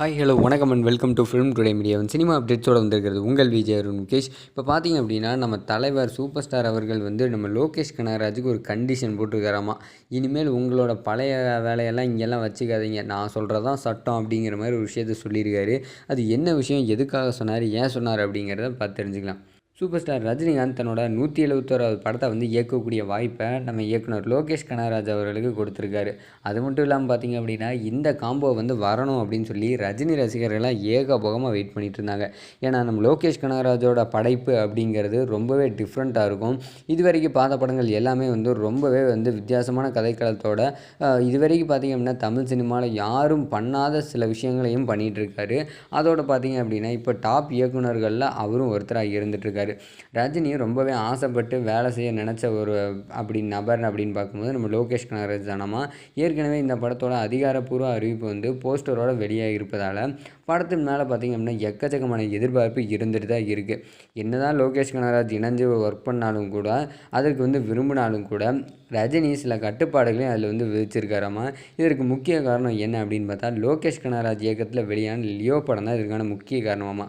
Hi hello வணக்கம் and welcome to film today media cinema அப்டேட்ஸோடு வந்திருக்கிறது உங்கள் விஜய் அருண் முகேஷ். இப்போ பார்த்தீங்க அப்படின்னா நம்ம தலைவர் சூப்பர் ஸ்டார் அவர்கள் வந்து நம்ம லோகேஷ் கனகராஜுக்கு ஒரு கண்டிஷன் போட்டிருக்காராமா. இனிமேல் உங்களோட பழைய வேலையெல்லாம் இங்கெல்லாம் வச்சுக்காதீங்க. நான் சொல்கிறதான் சட்டம் அப்படிங்கிற மாதிரி ஒரு விஷயத்த சொல்லியிருக்காரு. அது என்ன விஷயம் எதுக்காக சொன்னார் ஏன் சொன்னார் அப்படிங்கிறத பார்த்து தெரிஞ்சுக்கலாம். சூப்பர் ஸ்டார் ரஜினிகாந்த் தன்னோட நூற்றி எழுபத்தோராவது படத்தை வந்து இயக்கக்கூடிய வாய்ப்பை நம்ம இயக்குனர் லோகேஷ் கனகராஜ் அவர்களுக்கு கொடுத்துருக்காரு. அது மட்டும் இல்லாமல் பார்த்தீங்க அப்படின்னா இந்த காம்போ வந்து வரணும் அப்படின்னு சொல்லி ரஜினி ரசிகர்கள்லாம் ஏகபோகமாக வெயிட் பண்ணிகிட்டு இருந்தாங்க. ஏன்னா நம்ம லோகேஷ் கனகராஜோட படைப்பு அப்படிங்கிறது ரொம்பவே டிஃப்ரெண்ட்டாக இருக்கும். இது வரைக்கும் பார்த்த படங்கள் எல்லாமே வந்து ரொம்பவே வந்து வித்தியாசமான கதைக்களத்தோட இதுவரைக்கும் இது வரைக்கும் பார்த்தீங்க அப்படின்னா தமிழ் சினிமாவில் யாரும் பண்ணாத சில விஷயங்களையும் பண்ணிகிட்டு இருக்காரு. அதோட பார்த்தீங்க அப்படின்னா இப்போ டாப் இயக்குனர்களில் அவரும் ஒருத்தராக இருந்துகிட்ருக்காரு இருக்காரு ரஜினி ரொம்பவே ஆசைப்பட்டு வேலை செய்ய நினச்ச ஒரு அப்படி நபர் அப்படின்னு பார்க்கும்போது நம்ம லோகேஷ் கனகராஜ் தானமா ஏற்கனவே இந்த படத்தோட அதிகாரப்பூர்வ அறிவிப்பு வந்து போஸ்டரோட வெளியாக இருப்பதால் படத்தின் மேலே பார்த்தீங்க அப்படின்னா எக்கச்சக்கமான எதிர்பார்ப்பு இருந்துட்டு தான் இருக்குது என்னதான் லோகேஷ் கனகராஜ் இணைஞ்சு ஒர்க் பண்ணாலும் கூட அதற்கு வந்து விரும்பினாலும் கூட ரஜினி சில கட்டுப்பாடுகளையும் அதில் வந்து விதிச்சிருக்காராமா இதற்கு முக்கிய காரணம் என்ன அப்படின்னு பார்த்தா லோகேஷ் கனகராஜ் இயக்கத்தில் வெளியான லியோ படம் தான் இதற்கான முக்கிய காரணமாமா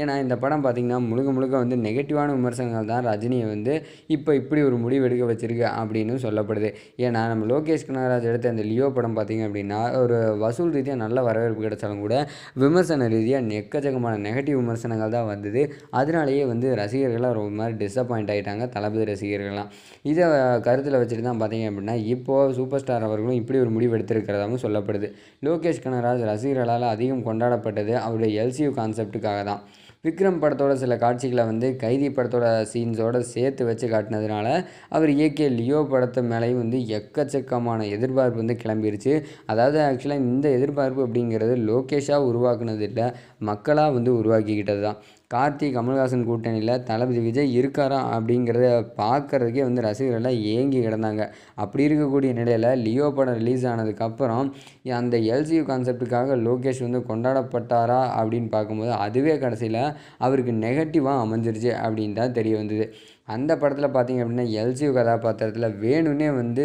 ஏன்னா இந்த படம் பார்த்திங்கன்னா முழுக்க முழுக்க வந்து நெகட்டிவான விமர்சனங்கள் தான் ரஜினியை வந்து இப்போ இப்படி ஒரு முடிவு எடுக்க வச்சிருக்கு அப்படின்னு சொல்லப்படுது. ஏன்னா நம்ம லோகேஷ் கனகராஜ் எடுத்த அந்த லியோ படம் பார்த்திங்க அப்படின்னா ஒரு வசூல் ரீதியாக நல்ல வரவேற்பு கிடைச்சாலும் கூட விமர்சன ரீதியாக எக்கச்சக்கமான நெகட்டிவ் விமர்சனங்கள் தான் வந்தது. அதனாலேயே வந்து ரசிகர்களாக ரொம்ப மாதிரி டிசப்பாயிண்ட் ஆகிட்டாங்க தளபதி ரசிகர்கள்லாம். இதை கருத்தில் வச்சுட்டு தான் பார்த்தீங்க அப்படின்னா இப்போது சூப்பர் ஸ்டார் அவர்களும் இப்படி ஒரு முடிவு எடுத்திருக்கிறதாகவும் சொல்லப்படுது. லோகேஷ் கனராஜ் ரசிகர்களால் அதிகம் கொண்டாடப்பட்டது அவருடைய எல்சியூ கான்செப்டுக்காக தான். விக்ரம் படத்தோட சில காட்சிகளை வந்து கைதி படத்தோட சீன்ஸோட சேர்த்து வச்சு காட்டினதுனால அவர் இயக்கிய லியோ படத்து மேலேயும் வந்து எக்கச்சக்கமான எதிர்பார்ப்பு வந்து கிளம்பிருச்சு. அதாவது ஆக்சுவலாக இந்த எதிர்பார்ப்பு அப்படிங்கிறது லோகேஷாக உருவாக்குனது இல்லை மக்களாக வந்து உருவாக்கிக்கிட்டது தான். கார்த்தி கமல்ஹாசன் கூட்டணியில் தளபதி விஜய் இருக்காரா அப்படிங்கிறத பார்க்குறதுக்கே வந்து ரசிகர்கள்லாம் ஏங்கி கிடந்தாங்க. அப்படி இருக்கக்கூடிய நிலையில் லியோ படம் ரிலீஸ் ஆனதுக்கப்புறம் அந்த எல்சியூ கான்செப்டுக்காக லோகேஷ் வந்து கொண்டாடப்பட்டாரா அப்படின்னு பார்க்கும்போது அதுவே கடைசியில் அவருக்கு நெகட்டிவாக அமைஞ்சிருச்சு அப்படின்னு தான் தெரிய வந்தது. அந்த படத்தில் பார்த்தீங்க அப்படின்னா எல்சியூ கதாபாத்திரத்தில் வேணும்னே வந்து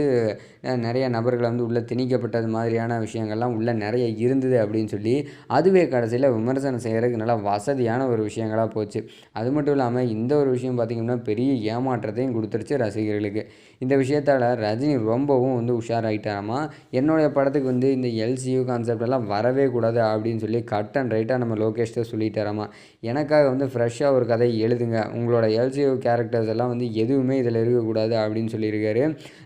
நிறைய நபர்களை வந்து உள்ளே திணிக்கப்பட்டது மாதிரியான விஷயங்கள்லாம் உள்ளே நிறைய இருந்தது அப்படின்னு சொல்லி அதுவே கடைசியில் விமர்சனம் செய்கிறதுக்கு நல்லா வசதியான ஒரு விஷயங்களாக போச்சு. அது மட்டும் இல்லாமல் இந்த ஒரு விஷயம் பார்த்திங்கன்னா பெரிய ஏமாற்றத்தையும் கொடுத்துருச்சு ரசிகர்களுக்கு. இந்த விஷயத்தால் ரஜினி ரொம்பவும் வந்து உஷாராயிட்டாராமா? என்னுடைய படத்துக்கு வந்து இந்த எல்சியூ கான்செப்ட் எல்லாம் வரவே கூடாது அப்படின்னு சொல்லி கட் அண்ட் ரைட்டாக நம்ம லோகேஷ்ட சொல்லிட்டாராமா? எனக்காக வந்து ஃப்ரெஷ்ஷாக ஒரு கதை எழுதுங்க. உங்களோட எல்சியூ கேரக்டர்ஸ் எல்லாம் வந்து எதுவுமே இதில் இருக்கக்கூடாது அப்படின்னு சொல்லியிருக்காரு.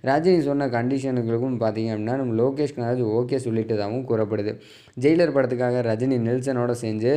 ரஜினி சொன்ன கண்டிஷனுகளுக்கும் பார்த்தீங்க அப்படின்னா நம்ம லோகேஷ் கனராஜ் ஓகே சொல்லிட்டதாகவும் கூறப்படுது. ஜெயிலர் படத்துக்காக ரஜினி நெல்சனோட செஞ்சு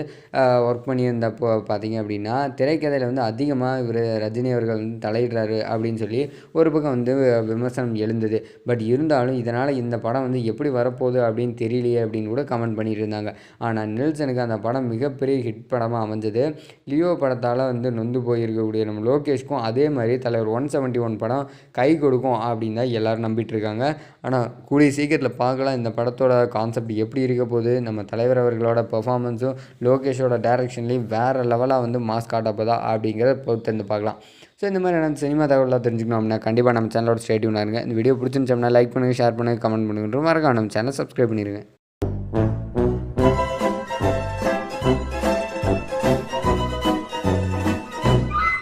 ஒர்க் பண்ணியிருந்தப்போ பார்த்தீங்க அப்படின்னா திரைக்கதையில் வந்து அதிகமாக இவர் ரஜினி அவர்கள் வந்து தலையிடுறாரு அப்படின்னு சொல்லி ஒரு பக்கம் வந்து விமர்சனம் எழுந்தது. பட் இருந்தாலும் இதனால் இந்த படம் வந்து எப்படி வரப்போகுது அப்படின்னு தெரியலையே அப்படின்னு கூட கமெண்ட் பண்ணிட்டு இருந்தாங்க ஆனால் நெல்சனுக்கு அந்த படம் மிகப்பெரிய ஹிட் படமாக அமைஞ்சது. லியோ படத்தால் வந்து நொந்து போயிருக்கக்கூடிய நம்ம லோகேஷ்க்கும் அது அதே மாதிரி தலைவர் ஒன் செவன்ட்டி ஒன் படம் கை கொடுக்கும் அப்படின்னு தான் எல்லோரும் நம்பிட்டு இருக்காங்க ஆனால் கூடிய சீக்கிரத்தில் பார்க்கலாம். இந்த படத்தோட கான்செப்ட் எப்படி இருக்க போகுது? நம்ம தலைவர் அவர்களோட பெர்ஃபார்மன்ஸும் லோகேஷோட டேரக்ஷன்லேயும் வேறு லெவலாக வந்து மாஸ் காட்டப்போதா அப்படிங்கிறத பொறுத்திருந்து பார்க்கலாம். ஸோ இந்த மாதிரி நான் சினிமா தகவலாக தெரிஞ்சுக்கணும் அப்படின்னா கண்டிப்பாக நம்ம சேனலோட ஸ்டேடியூனாக இருங்க. இந்த வீடியோ பிடிச்சிருந்துச்சோம்னா லைக் பண்ணுங்கள் ஷேர் பண்ணுங்கள் கமெண்ட் பண்ணுங்கள் மறக்காம நம்ம சேனல் சப்ஸ்கிரைப் பண்ணிடுங்க